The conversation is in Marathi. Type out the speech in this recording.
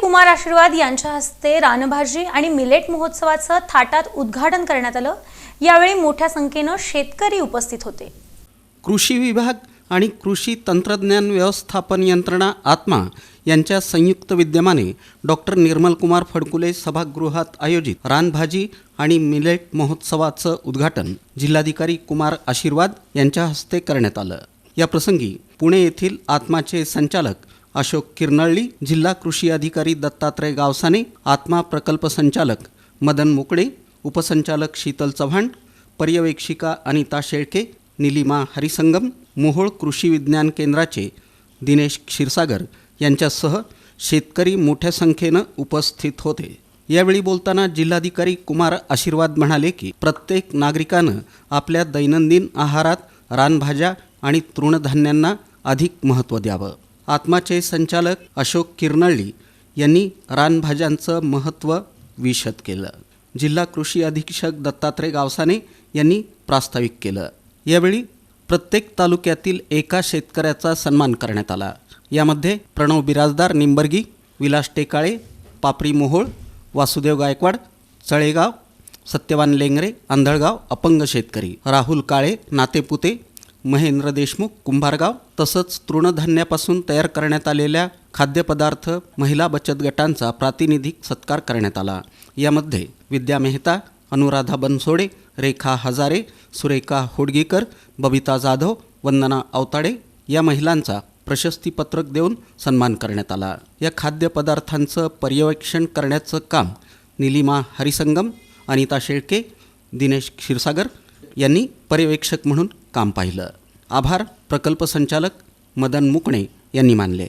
कुमार आशीर्वाद यांच्या हस्ते रानभाजी आणि मिलेट महोत्सवाचं थाटात उद्घाटन करण्यात आलं. यावेळी मोठ्या संख्येनं शेतकरी उपस्थित होते. कृषी विभाग आणि कृषी तंत्रज्ञान व्यवस्थापन यंत्रणा आत्मा यांच्या संयुक्त विद्यमाने डॉक्टर निर्मलकुमार फडकुले सभागृहात आयोजित रानभाजी आणि मिलेट महोत्सवाचं उद्घाटन जिल्हाधिकारी कुमार आशीर्वाद यांच्या हस्ते करण्यात आलं. या प्रसंगी पुणे येथील आत्माचे संचालक अशोक किरनळली जिल्हा कृषी अधिकारी दत्तात्रय गावसाने आत्मा प्रकल्प संचालक मदन मुकडे उपसंचालक शीतल चव्हाण पर्यवेक्षिका अनिता शेळके निलिमा हरिसंगम मोहोळ कृषी विज्ञान केंद्राचे दिनेश क्षीरसागर यांच्यासह शेतकरी मोठ्या संख्येनं उपस्थित होते. यावेळी बोलताना जिल्हाधिकारी कुमार आशीर्वाद म्हणाले की प्रत्येक नागरिकानं आपल्या दैनंदिन आहारात रानभाज्या आणि तृणधान्यांना अधिक महत्त्व द्यावं. आत्माचे संचालक अशोक किरनळली यांनी रानभाज्यांचं महत्त्व विशद केलं. जिल्हा कृषी अधीक्षक दत्तात्रय गावसाने यांनी प्रास्ताविक केलं. यावेळी प्रत्येक तालुक्यातील एका शेतकऱ्याचा सन्मान करण्यात आला. यामध्ये प्रणव बिराजदार निंबर्गी विलास टेकाळे पापरी मोहोळ वासुदेव गायकवाड चळेगाव सत्यवान लेंगरे आंधळगाव अपंग शेतकरी राहुल काळे नातेपुते महेंद्र देशमुख कुंभारगाव तसंच तृणधान्यापासून तयार करण्यात आलेल्या खाद्यपदार्थ महिला बचत गटांचा प्रातिनिधिक सत्कार करण्यात आला. यामध्ये विद्या मेहता अनुराधा बनसोडे रेखा हजारे सुरेखा होडगीकर बबिता जाधव वंदना अवताडे या महिलांचा प्रशस्तीपत्रक देऊन सन्मान करण्यात आला. या खाद्यपदार्थांचं पर्यवेक्षण करण्याचं काम निलिमा हरिसंगम अनिता शेळके दिनेश क्षीरसागर यांनी पर्यवेक्षक म्हणून काम पाहिलं. आभार प्रकल्प संचालक मदन मुकणे यांनी मानले.